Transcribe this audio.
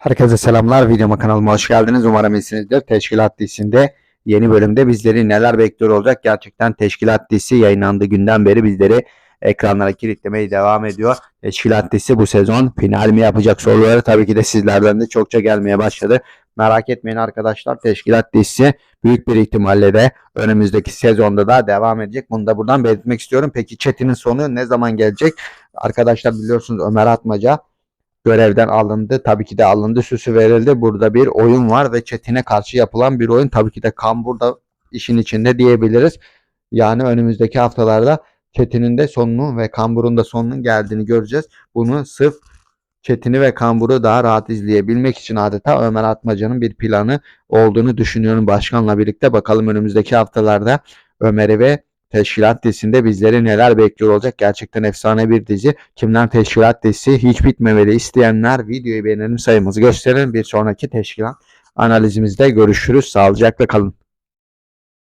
Herkese selamlar. Videoma kanalıma hoş geldiniz. Umarım iyisinizdir. Teşkilat dizisinde yeni bölümde bizleri neler bekliyor olacak? Gerçekten Teşkilat dizisi yayınlandığı günden beri bizleri ekranlara kilitlemeye devam ediyor. Teşkilat dizisi bu sezon final mi yapacak soruları tabii ki de sizlerden de çokça gelmeye başladı. Merak etmeyin arkadaşlar. Teşkilat dizisi büyük bir ihtimalle de önümüzdeki sezonda da devam edecek. Bunu da buradan belirtmek istiyorum. Peki Çetin'in sonu ne zaman gelecek? Arkadaşlar biliyorsunuz Ömer Atmaca görevden alındı. Tabii ki de alındı, süsü verildi. Burada bir oyun var ve Çetin'e karşı yapılan bir oyun. Tabii ki de Kambur da işin içinde diyebiliriz. Yani önümüzdeki haftalarda Çetin'in de sonunun ve Kambur'un da sonunun geldiğini göreceğiz. Bunu sırf Çetin'i ve Kambur'u daha rahat izleyebilmek için adeta Ömer Atmaca'nın bir planı olduğunu düşünüyorum başkanla birlikte. Bakalım önümüzdeki haftalarda Ömer'i ve Teşkilat dizisinde bizleri neler bekliyor olacak. Gerçekten efsane bir dizi. Kimler Teşkilat dizisi hiç bitmemeli isteyenler videoyu beğenelim sayımızı gösterelim. Bir sonraki teşkilat analizimizde görüşürüz. Sağlıcakla kalın.